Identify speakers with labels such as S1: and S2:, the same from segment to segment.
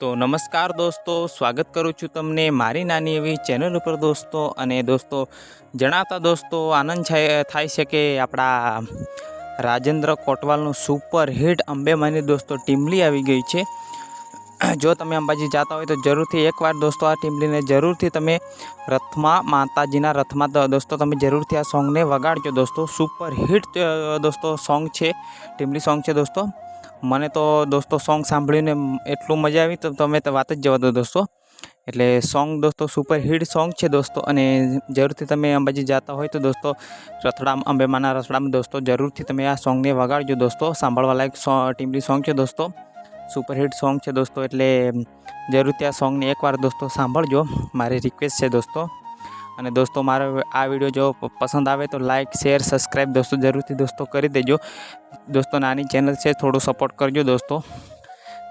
S1: તો નમસ્કાર દોસ્તો, સ્વાગત કરું છું તમને મારી નાની એવી ચેનલ ઉપર દોસ્તો. અને દોસ્તો જણાવતા દોસ્તો, આનંદ થાય છે કે આપણા રાજેન્દ્ર કોટવાલનું સુપર હિટ અંબેમાની દોસ્તો ટીમલી આવી ગઈ છે. જો તમે અંબાજી જતા હોય તો જરૂરથી એકવાર દોસ્તો આ ટીમલીને જરૂરથી તમે રથમાં, માતાજીના રથમાં દોસ્તો તમે જરૂરથી આ સોંગને વગાડજો દોસ્તો. સુપર હિટ દોસ્તો સોંગ છે, ટીમલી સોંગ છે દોસ્તો. મને તો દોસ્તો સોંગ સાંભળીને એટલું મજા આવી તો તમે તો વાત જ જવા દો દોસ્તો. એટલે સોંગ દોસ્તો સુપર હિટ સોંગ છે દોસ્તો અને જરૂરથી તમે અંબાજી જતા હોય તો દોસ્તો રથડામ અંબેમાના રથડામ દોસ્તો જરૂરથી તમે આ સોંગને વગાડજો દોસ્તો. સાંભળવા લાયક સો, ટીમલી સોંગ છે દોસ્તો. સુપર હિટ સોંગ છે દોસ્તો એટલે જરૂરથી આ સોંગને એકવાર દોસ્તો સાંભળજો. મારી રિક્વેસ્ટ છે દોસ્તો. અને દોસ્તો, મારો આ વીડિયો જો પસંદ આવે તો લાઇક શેર સબસ્ક્રાઈબ દોસ્તો, જરૂરથી દોસ્તો કરી દેજો. દોસ્તો, નાની ચેનલ છે, થોડો સપોર્ટ કરજો દોસ્તો.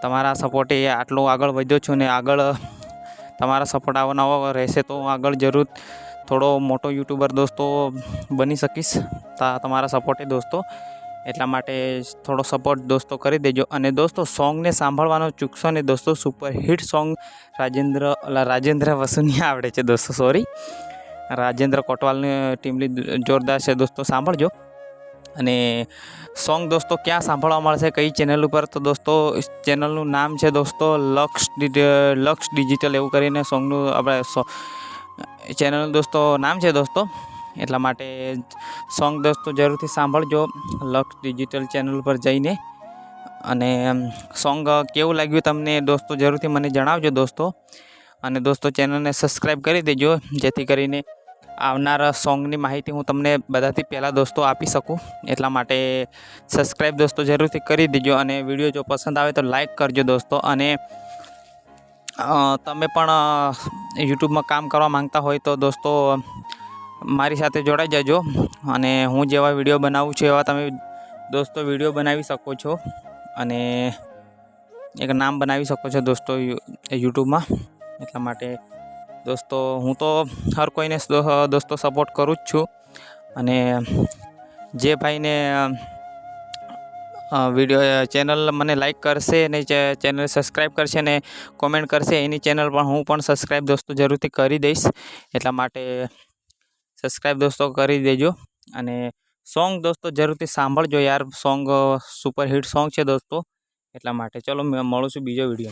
S1: તમારા સપોર્ટે આટલો આગળ વધ્યો છું ને આગળ, તમારા સપોર્ટ આવો નવો રહેશે તો આગળ જરૂર થોડો મોટો યુટ્યુબર દોસ્તો બની શકીશ. તમારા સપોર્ટે દોસ્તો. એટલા માટે થોડો સપોર્ટ દોસ્તો કરી દેજો. અને દોસ્તો સોંગને સાંભળવાનો ચૂકશો ને દોસ્તો super hit song Rajendra Rajendra વસુની આવડે છે દોસ્તો સોરી રાજેન્દ્ર કોટવાલની ટીમલી જોરદાર છે દોસ્તો, સાંભળજો. અને સોંગ દોસ્તો ક્યાં સાંભળવા મળશે, કઈ ચેનલ ઉપર? તો દોસ્તો ચેનલનું નામ છે દોસ્તો, લક્ષ લક્ષ ડિજિટલ એવું કરીને સોંગનું આપણે ચેનલનું દોસ્તો નામ છે દોસ્તો. એટલા માટે સોંગ દોસ્તો જરૂરથી સાંભળજો, લક્ષ ડિજિટલ ચેનલ પર જઈને. અને, સોંગ કેવું લાગ્યું તમને દોસ્તો જરૂરથી મને જણાવજો દોસ્તો. અને દોસ્તો, ચેનલને સબસ્ક્રાઈબ કરી દેજો, જેથી કરીને આવનારા સોંગની માહિતી હું તમને બધાથી પહેલાં દોસ્તો આપી શકું. એટલા માટે સબસ્ક્રાઈબ દોસ્તો જરૂરથી કરી દેજો અને વીડિયો જો પસંદ આવે તો લાઈક કરજો દોસ્તો. અને તમે પણ યુટ્યુબમાં કામ કરવા માંગતા હોય તો દોસ્તો, મારી સાથે જોડાઈ જજો. અને હું જેવા વીડિયો બનાવું છું એવા તમે દોસ્તો વીડિયો બનાવી શકો છો. અને એક નામ બનાવી શકો છો દોસ્તો યુટ્યુબમાં એટલા માટે દોસ્તો, હું તો હર કોઈને દોસ્તો સપોર્ટ કરું જ છું. અને જે ભાઈને વીડિયો ચેનલ મને લાઈક કરશે અને ચેનલ સબસ્ક્રાઈબ કરશે અને કોમેન્ટ કરશે, એની ચેનલ પણ હું પણ સબસ્ક્રાઈબ દોસ્તો જરૂરથી કરી દઈશ. એટલા માટે સબસ્ક્રાઈબ દોસ્તો કરી દેજો. અને સોંગ દોસ્તો જરૂરથી સાંભળજો યાર. સોંગ સુપર હિટ સોંગ છે દોસ્તો. એટલા માટે ચલો મળું છું બીજો વીડિયો